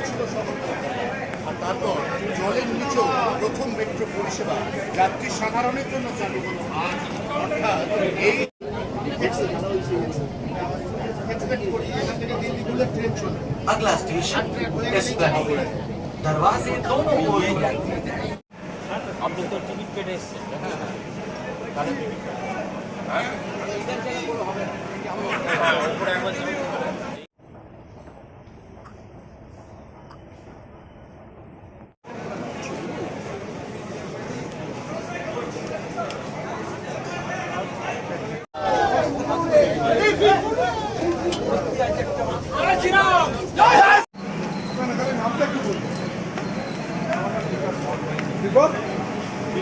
হয়েছিল শহর আর তারপর জলের নিচেও প্রথম মেট্রো পরিষেবা যাত্রী সাধারণের জন্য চালু হলো আজ অর্থাৎ এই এখান থেকে দিল্লি বুলেট ট্রেন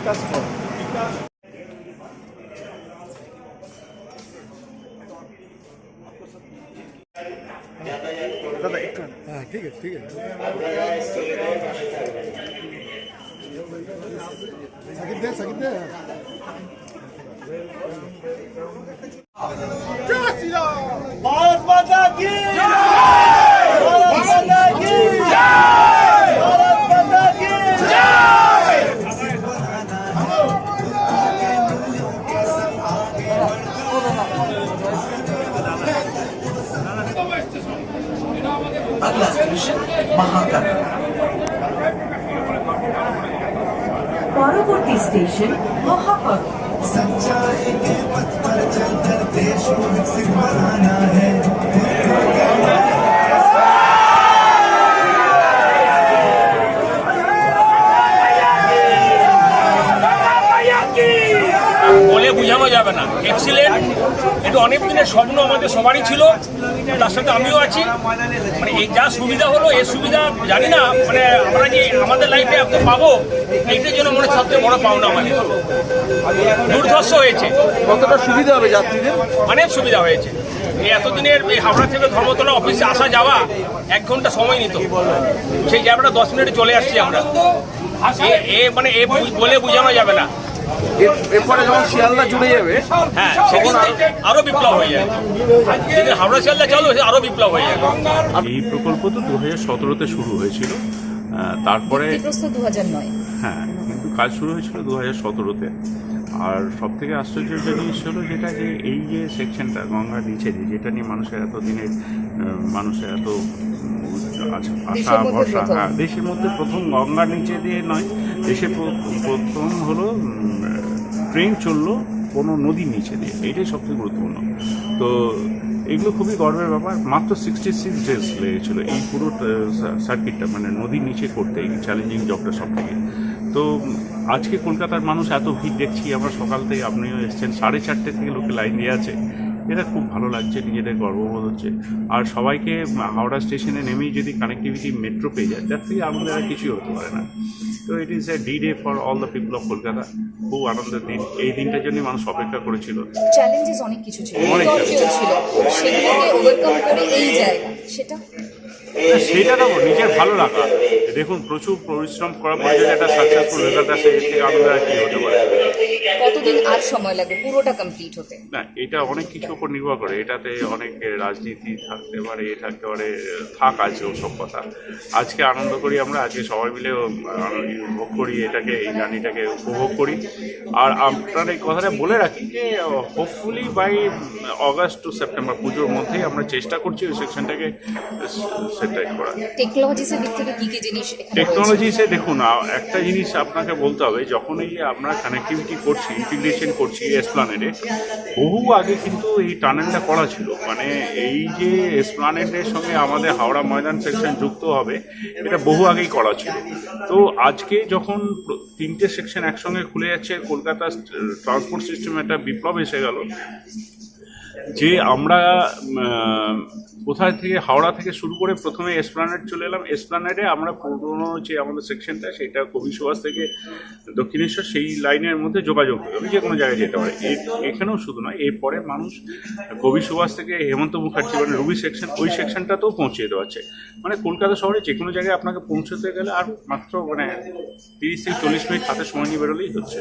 विकास विकास दादा एक हाँ ठीक है ठीक है सगित दे सगित दे भारत माता की अगला स्टेशन महाकवि পরবর্তী স্টেশন মহাকবি सच्चाई के पथ पर चलकर देश को विकसित बनाना है যাবে না। এক্সিলেন্ট এটা অনেক দিনের স্বপ্ন আমাদের সবারই ছিল। তার সাথে আমিও আছি। মানে এই যা সুবিধা হলো এই সুবিধা জানি না। মানে আমরা যে আমাদের লাইফে এত পাবো এইটার জন্য মনে সবচেয়ে বড় পাওনা আমাদের। দুর্ধর্ষ হয়েছে। কতটা সুবিধা হবে যাত্রীদের? অনেক সুবিধা হয়েছে। এই এতদিনের এই হাওড়া থেকে ধর্মতলা অফিসে আসা যাওয়া এক ঘণ্টা সময় নিত। সেই জায়গাটা দশ মিনিটে চলে আসছি আমরা। এ- মানে এ বলে বোঝানো যাবে না। এরপরে যখন শিয়ালদা জুড়ে যাবে হ্যাঁ সেদিন আরও বিপ্লব হয়ে যায় যেদিন হাওড়া শিয়ালদা চালু হয়েছে আরও বিপ্লব হয়ে যায় এই প্রকল্প তো দু হাজার সতেরোতে শুরু হয়েছিল। তারপরে হ্যাঁ কিন্তু কাজ শুরু হয়েছিল দু হাজার সতেরোতে। আর সব থেকে আশ্চর্যের জিনিস হলো যেটা যে এই যে সেকশনটা গঙ্গার নিচে দিয়ে যেটা নিয়ে মানুষের এত দিনের মানুষের এত আশা ভরসা হ্যাঁ দেশের মধ্যে প্রথম গঙ্গার নিচে দিয়ে নয় প্র- প্রথম হলো ট্রেন চলল কোনো নদীর নিচে দিয়ে। এইটাই সবচেয়ে গুরুত্বপূর্ণ। তো এগুলো খুবই গর্বের ব্যাপার। মাত্র সিক্সটি সিক্স ডেজ লেগেছিল এই পুরো সার্কিটটা মানে নদীর নিচে করতে এই চ্যালেঞ্জিং জবটা সব থেকে। তো আজকে কলকাতার মানুষ এত ভিড় দেখছি আমরা সকাল থেকে আপনিও এসছেন, সাড়ে চারটে থেকে লোকে লাইন দিয়ে আছে। এটা খুব ভালো লাগছে, নিজেদের গর্ববোধ হচ্ছে। আর সবাইকে হাওড়া স্টেশনে নেমেই যদি কানেক্টিভিটি মেট্রো পেয়ে যায়, তার থেকে আমাদের আর কিছুই হতে পারে না। তো it is a D day for all the people of Kolkata খুব আনন্দের দিন। এই দিনটার জন্য মানুষ অপেক্ষা করেছিল। চ্যালেঞ্জেস অনেক কিছু ছিল। অনেক ছিল। সেগুলোকে ওভারকাম করে এই সেটা সেইটা না নিজের ভালো লাগা। দেখুন প্রচুর পরিশ্রম করার পর যদি একটা সাকসেসফুল রেজাল্ট আসে এর থেকে আনন্দ আর কি হতে পারে? কতদিন আর সময় লাগবে? পুরোটা কমপ্লিট হতে। না এটা অনেক কিছু উপর নির্ভর করে। এটাতে অনেক রাজনীতি থাকতে পারে এ থাকতে পারে থাক আছে ওসব কথা। আজকে আনন্দ করি আমরা আজকে সবাই মিলে ভোগ করি এটাকে এই জার্নিটাকে উপভোগ করি। আর আপনার এই কথাটা বলে রাখি যে hopefully by August to September পুজোর মধ্যেই আমরা চেষ্টা করছি ওই সেকশনটাকে সেটাই করা। টেকনোলজিসের দিক থেকে কি কি জিনিস টেকনোলজিসে দেখুন একটা জিনিস আপনাকে বলতে হবে যখন এই যে আমরা কানেক্টিভিটি করছি ইন্টিগ্রেশন করছি এসপ্লানেডে বহু আগে কিন্তু এই টানেলটা করা ছিল। মানে এই যে এসপ্লানেডের সঙ্গে আমাদের হাওড়া ময়দান সেকশন যুক্ত হবে এটা বহু আগেই করা ছিল। তো আজকে যখন তিনটে সেকশন একসঙ্গে খুলে যাচ্ছে কলকাতা ট্রান্সপোর্ট সিস্টেমে একটা বিপ্লব এসে গেল যে আমরা কোথায় থেকে, হাওড়া থেকে শুরু করে প্রথমে এসপ্লানেড চলে এলাম। এসপ্লানেডে আমরা পুরোনো যে আমাদের সেকশনটা সেটা কবি সুভাষ থেকে দক্ষিণেশ্বর, সেই লাইনের মধ্যে যোগাযোগ হবে যে কোনো জায়গায় যেতে পারে। এখানেও শুধু নয়, এরপরে মানুষ কবি সুভাষ থেকে হেমন্ত মুখার্জি মানে রুবি সেকশন ওই সেকশনটাতেও পৌঁছে যেতে পারছে। মানে কলকাতা শহরে যে কোনো জায়গায় আপনাকে পৌঁছতে গেলে আর মাত্র মানে তিরিশ থেকে চল্লিশ মিনিট হাতে সময় নিয়ে বেরোলেই হচ্ছে।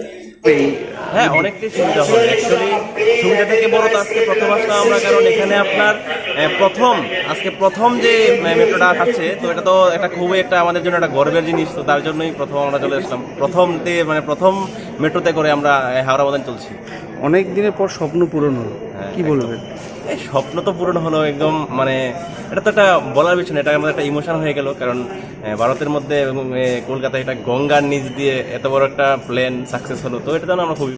হ্যাঁ অনেকটাই সুবিধা সুবিধা থেকে বড় প্রথম আসলাম আমরা, কারণ এখানে আপনার প্রথম প্রথম আজকে প্রথম যে মেট্রোটা আসছে তো এটা তো একটা খুবই একটা আমাদের জন্য একটা গর্বের জিনিস তো তার জন্যই প্রথম আমরা চলে আসলাম। প্রথম মানে প্রথম মেট্রোতে করে আমরা হাওড়া বাদান চলছি। অনেক দিনের পর স্বপ্ন পূরণ হলো। হ্যাঁ, কি বলবেন? এই স্বপ্ন তো পূরণ হলো একদম মানে এটা তো একটা বলার বিষয় না এটা আমাদের একটা ইমোশন হয়ে গেল কারণ ভারতের মধ্যে এবং কলকাতায় এটা গঙ্গার নিচ দিয়ে এত বড় একটা প্লেন সাকসেস হলো তো এটা তো আমরা খুবই